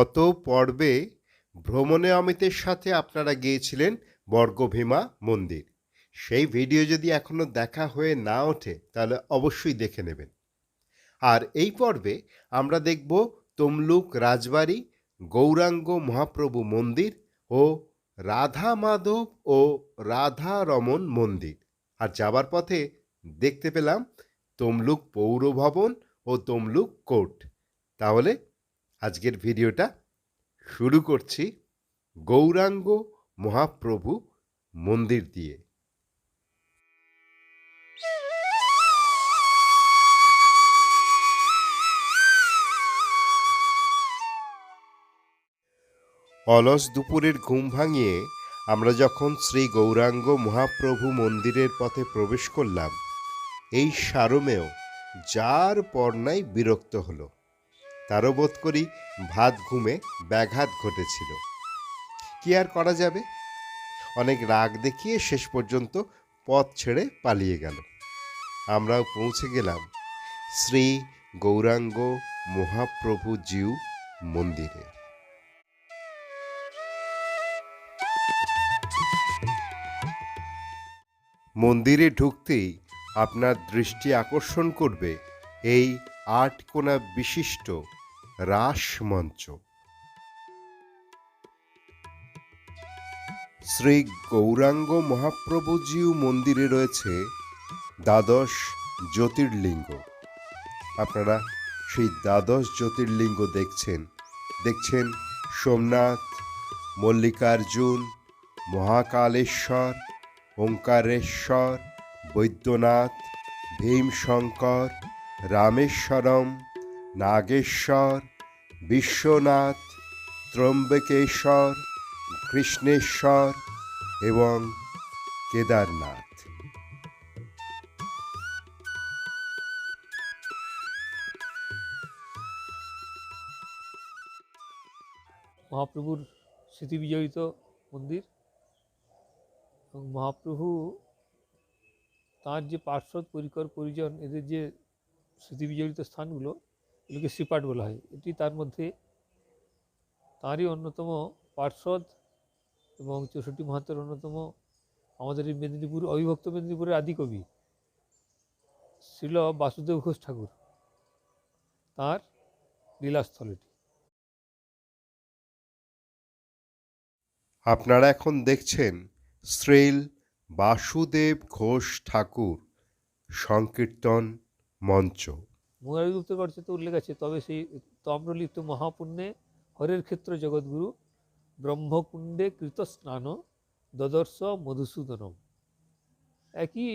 গত পর্বে ভ্রমণে অমিতের সাথে আপনারা গিয়েছিলেন বর্গভীমা মন্দির। সেই ভিডিও যদি এখনও দেখা হয়ে না ওঠে, তাহলে অবশ্যই দেখে নেবেন। আর এই পর্বে আমরা দেখব তমলুক রাজবাড়ি, গৌরাঙ্গ মহাপ্রভু মন্দির ও রাধা মাধব ও রাধা রমন মন্দির। আর যাবার পথে দেখতে পেলাম তমলুক পৌর ভবন ও তমলুক কোর্ট। তাহলে আজকের ভিডিওটা শুরু করছি গৌরাঙ্গ মহাপ্রভু মন্দির দিয়ে। অলস দুপুরের ঘুম ভাঙিয়ে আমরা যখন শ্রী গৌরাঙ্গ মহাপ্রভু মন্দিরের পথে প্রবেশ করলাম, এই সারমেয় যার পর্নায় বিরক্ত হলো। তারও বোধ করি ভাত ঘুমে ব্যাঘাত ঘটেছিল। কি আর করা যাবে? অনেক রাগ দেখিয়ে শেষ পর্যন্ত পথ ছেড়ে পালিয়ে গেল। আমরাও পৌঁছে গেলাম শ্রী গৌরাঙ্গ মহাপ্রভু জিউ মন্দিরে। মন্দিরে ঢুকতেই আপনার দৃষ্টি আকর্ষণ করবে এই আট বিশিষ্ট রাস মঞ্চ শ্রী গৌরাঙ্গ মহাপ্রভুজিউ মন্দিরে রয়েছে দ্বাদশ জ্যোতির্লিঙ্গ। আপনারা সেই দ্বাদশ জ্যোতির্লিঙ্গ দেখছেন। দেখছেন সোমনাথ, মল্লিকার্জুন, মহাকালেশ্বর, ওঙ্কারেশ্বর, বৈদ্যনাথ, ভীমশঙ্কর, রামেশ্বরম, নাগেশ্বর বিশ্বনাথ, ত্রম্বকেশ্বর, কৃষ্ণেশ্বর এবং কেদারনাথ। মহাপ্রভুর স্মৃতি বিজড়িত মন্দির এবং মহাপ্রভু তাঁর যে পার্শ্বদ, পরিকর, পরিজন, এদের যে স্মৃতি বিজড়িত স্থানগুলো এগুলোকে শ্রীপাঠ বলা হয়। এটি তার মধ্যে তাঁরই অন্যতম পার্ষদ এবং চৌষট্টি মাহাত্মের অন্যতম আমাদের এই মেদিনীপুর, অবিভক্ত মেদিনীপুরের আদিকবি শ্রীল বাসুদেব ঘোষ ঠাকুর। তাঁর লীলাস্থল এটি। আপনারা এখন দেখছেন শ্রীল বাসুদেব ঘোষ ঠাকুর সংকীর্তন মঞ্চ। মুরারিগুপ্ত গর্জতে উল্লেখ আছে, তবে সেই তম্রলিপ্ত মহাপুণ্যে হরের ক্ষেত্র জগৎগুরু ব্রহ্মকুণ্ডে কৃত স্নান দদর্শ মধুসূদনম। একই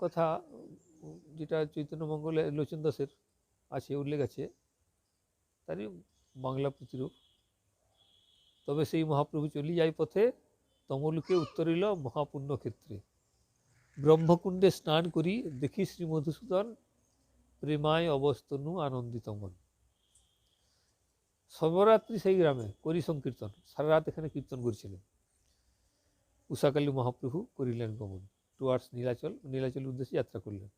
কথা, যেটা চৈতন্য মঙ্গলে লোচন দাসের আছে, উল্লেখ আছে, তারই বাংলা প্রতিরূপ। তবে সেই মহাপ্রভু চলি যায় পথে, তমলুকে উত্তরিল মহাপুণ্য ক্ষেত্রে। ব্রহ্মকুণ্ডে স্নান করি, দেখি শ্রী মধুসূদন প্রেমায় অবস্তনু আনন্দিত মন সর্বরাত্রি সেই গ্রামে করি সংকীর্তন। সারা রাত এখানে কীর্তন করেছিলেন। উষাকালী মহাপ্রভু করিলেন গমন। টুয়ার্ডস নীলাচল নীলাচল উদ্দেশ্যে যাত্রা করলেন।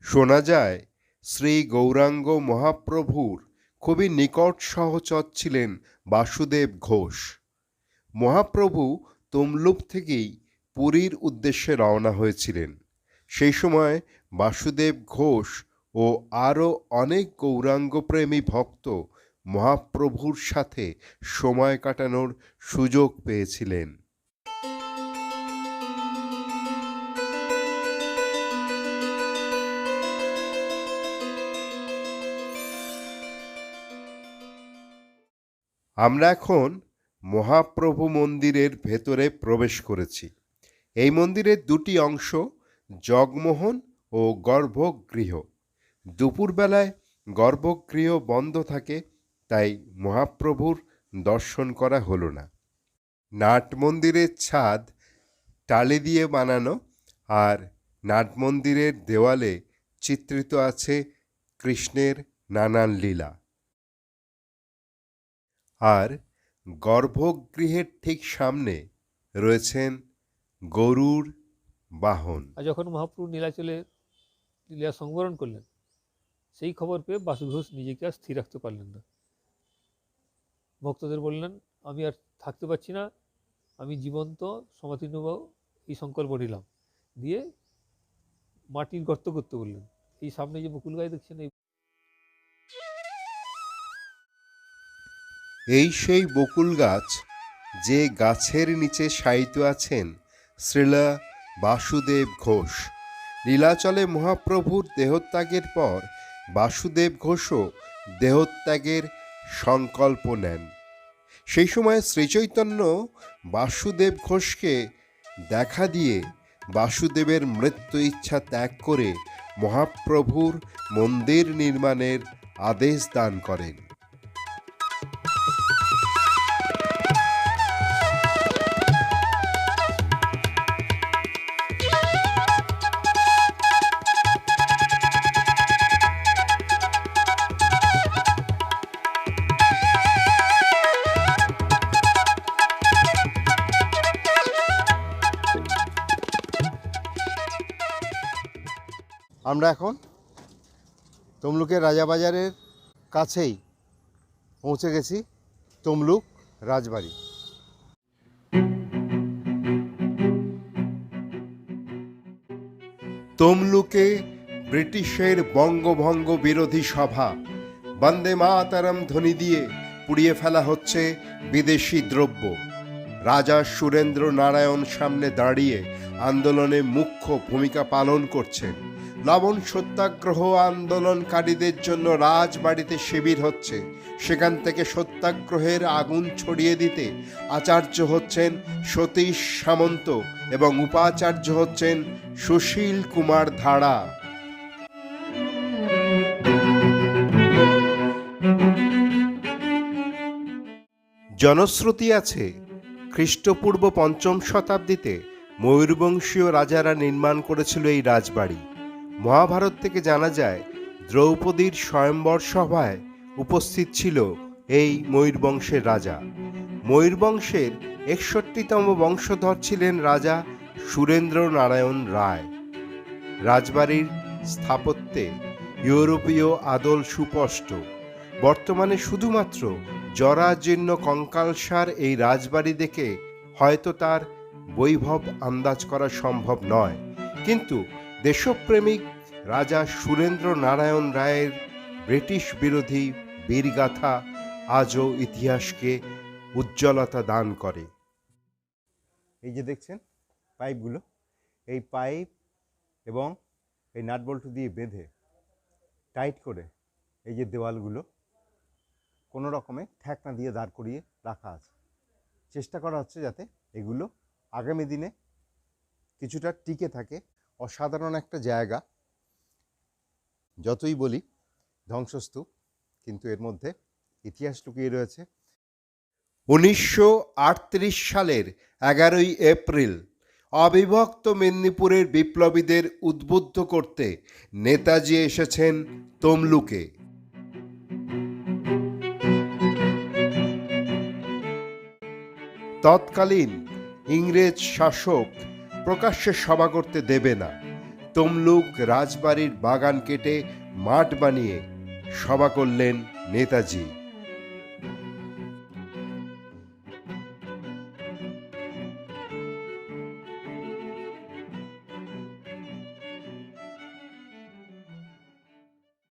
শোনা যায়, শ্রী গৌরাঙ্গ মহাপ্রভুর খুবই নিকট সহচর ছিলেন বাসুদেব ঘোষ। মহাপ্রভু তমলুক থেকেই পুরীর উদ্দেশ্যে রওনা হয়েছিলেন। সেই সময় বাসুদেব ঘোষ ও আরও অনেক গৌরাঙ্গপ্রেমী ভক্ত মহাপ্রভুর সাথে সময় কাটানোর সুযোগ পেয়েছিলেন। আমরা এখন মহাপ্রভু মন্দিরের ভেতরে প্রবেশ করেছি। এই মন্দিরের দুটি অংশ জগমোহন ও গর্ভগৃহ। দুপুরবেলায় গর্ভগৃহ বন্ধ থাকে, তাই মহাপ্রভুর দর্শন করা হলো না। নাট মন্দিরের ছাদ টালি দিয়ে বানানো আর নাট মন্দিরের দেওয়ালে চিত্রিত আছে কৃষ্ণের নানান লীলা। আর গর্ভগৃহের ঠিক সামনে রয়েছেন গরুর বাহন। আর যখন মহাপ্রভু নীলাচলে লীলা সংবরণ করলেন সেই খবর পেয়ে বাসু ঘোষ নিজেকে আর স্থির রাখতে পারলেন না। ভক্তদের বললেন, আমি আর থাকতে পারছি না, আমি জীবন্ত সমাধি নেব এই সংকল্প নিলাম। দিয়ে মাটির গর্ত করতে বললেন। এই সামনে যে বকুল গাছ দেখছেন, এই এই সেই বকুল গাছ যে গাছের নিচে শায়িত আছেন শ্রীলা বাসুদেব ঘোষ। লীলাচলে মহাপ্রভুর দেহত্যাগের পর বাসুদেব ঘোষও দেহত্যাগের সংকল্প নেন। সেই সময় শ্রীচৈতন্য বাসুদেব ঘোষকে দেখা দিয়ে বাসুদেবের মৃত্যু ইচ্ছা ত্যাগ করে মহাপ্রভুর মন্দির নির্মাণের আদেশ দান করেন। আমরা এখন তমলুকের রাজাবাজারের কাছেই পৌঁছে গেছি, তমলুক রাজবাড়ি। তমলুকে ব্রিটিশের বঙ্গভঙ্গ বিরোধী সভা, বন্দে মাতারাম ধ্বনি দিয়ে পুড়িয়ে ফেলা হচ্ছে বিদেশি দ্রব্য। রাজা সুরেন্দ্র নারায়ণ সামনে দাঁড়িয়ে আন্দোলনে মুখ্য ভূমিকা পালন করছেন। লবণ সত্যাগ্রহ আন্দোলনকারীদের জন্য রাজবাড়িতে শিবির হচ্ছে। সেখান থেকে সত্যাগ্রহের আগুন ছড়িয়ে দিতে আচার্য হচ্ছেন সতীশ সামন্ত এবং উপাচার্য হচ্ছেন সুশীল কুমার ধারা। জনশ্রুতি আছে, খ্রিস্টপূর্ব পঞ্চম শতাব্দীতে ময়ূরবংশীয় রাজারা নির্মাণ করেছিল এই রাজবাড়ি। মহাভারত থেকে জানা যায়, দ্রৌপদীর স্বয়ম্বর সভায় উপস্থিত ছিল এই ময়ূরবংশের রাজা। ময়ূরবংশের একষট্টিতম বংশধর ছিলেন রাজা সুরেন্দ্র নারায়ণ রায়। রাজবাড়ির স্থাপত্যে ইউরোপীয় আদল সুস্পষ্ট। বর্তমানে শুধুমাত্র জরাজীর্ণ কঙ্কালসার এই রাজবাড়ি দেখে হয়তো তার বৈভব আন্দাজ করা সম্ভব নয়। কিন্তু দেশপ্রেমিক রাজা সুরেন্দ্র নারায়ণ রায়ের ব্রিটিশ বিরোধী বীরগাথা আজও ইতিহাসকে উজ্জ্বলতা দান করে। এই যে দেখছেন, পাইপগুলো, এই পাইপ এবং এই নাটবল্টু দিয়ে বেঁধে টাইট করে এই যে দেওয়ালগুলো, কোনো রকমে ঠেকনা দিয়ে দাঁড় করিয়ে রাখা আছে। চেষ্টা করা হচ্ছে যাতে এগুলো আগামী দিনে কিছুটা টিকে থাকে। অসাধারণ একটা জায়গা। যতই বলি, ধ্বংসস্তূপ, কিন্তু এর মধ্যে ইতিহাস লুকিয়ে রয়েছে। উনিশশো আটত্রিশ সালের এগারোই এপ্রিল, অবিভক্ত মেদিনীপুরের বিপ্লবীদের উদ্বুদ্ধ করতে নেতাজি এসেছেন তমলুকে। তৎকালীন ইংরেজ শাসক প্রকাশ্যে সভা করতে দেবে না। তমলুক রাজবাড়ির বাগান কেটে মাঠ বানিয়ে সভা করলেন নেতাজি।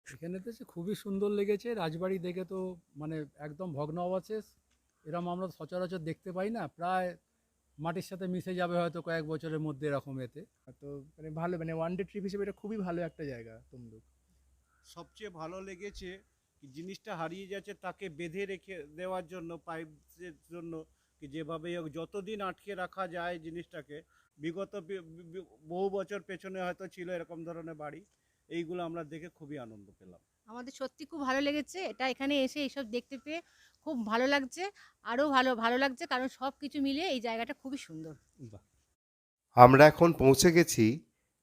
এখানে তো খুবই সুন্দর লেগেছে। রাজবাড়ি দেখে তো মানে একদম ভগ্ন অবশেষ। এরম আমরা সচরাচর দেখতে পাই না। প্রায় মাটির সাথে মিশে যাবে হয়তো কয়েক বছরের মধ্যে এরকম এতে। তো মানে ভালো মানে ওয়ান ডে ট্রিপ হিসেবে এটা খুবই ভালো একটা জায়গা তমলুক। সবচেয়ে ভালো লেগেছে কি জিনিসটা হারিয়ে যাচ্ছে তাকে বেঁধে রেখে দেওয়ার জন্য পাইপের জন্য কি যেভাবে হোক যতদিন আটকে রাখা যায় জিনিসটাকে বিগত বহু বছর পেছনে হয়তো ছিল এরকম ধরনের বাড়ি এইগুলো আমরা দেখে খুবই আনন্দ পেলাম। আমাদের সত্যি খুব ভালো লেগেছে। এটা এখানে এসে এইসব দেখতে পেয়ে খুব ভালো লাগছে, আরও ভালো ভালো লাগছে, কারণ সব কিছু মিলে এই জায়গাটা খুবই সুন্দর। আমরা এখন পৌঁছে গেছি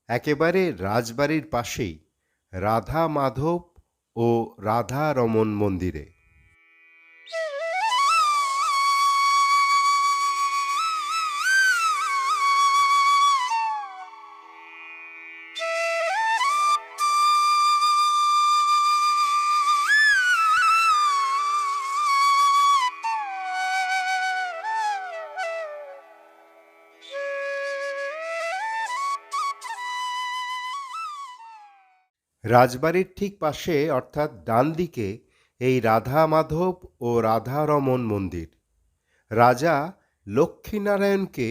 একেবারে রাজবাড়ির পাশেই রাধা মাধব ও রাধা রমন মন্দিরে। রাজবাড়ির ঠিক পাশে, অর্থাৎ ডান দিকে, এই রাধা মাধব ও রাধারমন মন্দির। রাজা লক্ষ্মীনারায়ণকে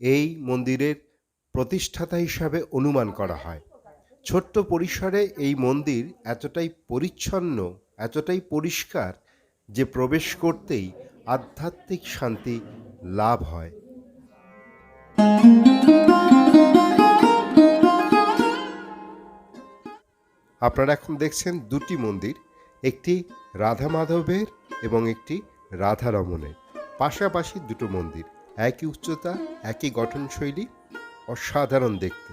এই মন্দিরের প্রতিষ্ঠাতা হিসাবে অনুমান করা হয়। ছোট্ট পরিসরে এই মন্দির এতটাই পরিচ্ছন্ন, এতটাই পরিষ্কার যে প্রবেশ করতেই আধ্যাত্মিক শান্তি লাভ হয়। আপনারা এখন দেখছেন দুটি মন্দির, একটি রাধা মাধবের এবং একটি রাধা রমণের পাশাপাশি দুটো মন্দির, একই উচ্চতা, একই গঠনশৈলী, অসাধারণ দেখতে।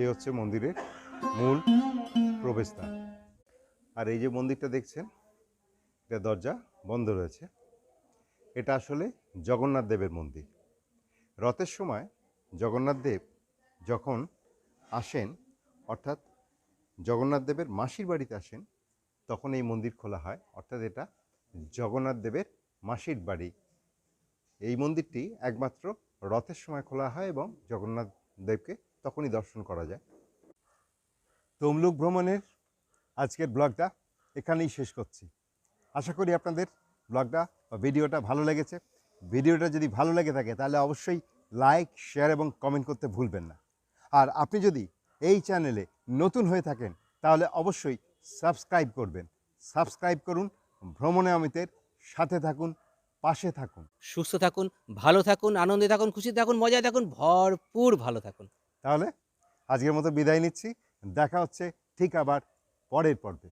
এই হচ্ছে মন্দিরের মূল প্রবেশদ্বার। আর এই যে মন্দিরটা দেখছেন, এটা দরজা বন্ধ রয়েছে। এটা আসলে জগন্নাথ দেবের মন্দির। রথের সময় জগন্নাথ দেব যখন আসেন, অর্থাৎ জগন্নাথ দেবের মাসির বাড়িতে আসেন, তখন এই মন্দির খোলা হয়। অর্থাৎ এটা জগন্নাথ দেবের মাসির বাড়ি। এই মন্দিরটি একমাত্র রথের সময় খোলা হয় এবং জগন্নাথ দেবকে তখনই দর্শন করা যায়। তমলুক ভ্রমণের আজকের ব্লগটা এখানেই শেষ করছি। আশা করি আপনাদের ব্লগটা বা ভিডিওটা ভালো লেগেছে। ভিডিওটা যদি ভালো লেগে থাকে তাহলে অবশ্যই লাইক, শেয়ার এবং কমেন্ট করতে ভুলবেন না। আর আপনি যদি এই চ্যানেলে নতুন হয়ে থাকেন তাহলে অবশ্যই সাবস্ক্রাইব করবেন। সাবস্ক্রাইব করুন, ভ্রমণে অমিতের সাথে থাকুন, পাশে থাকুন। সুস্থ থাকুন, ভালো থাকুন, আনন্দে থাকুন খুশি থাকুন, মজায় থাকুন, ভরপুর ভালো থাকুন। তাহলে আজকের মতো বিদায় নিচ্ছি। দেখা হচ্ছে ঠিক আবার পরের পর্বে।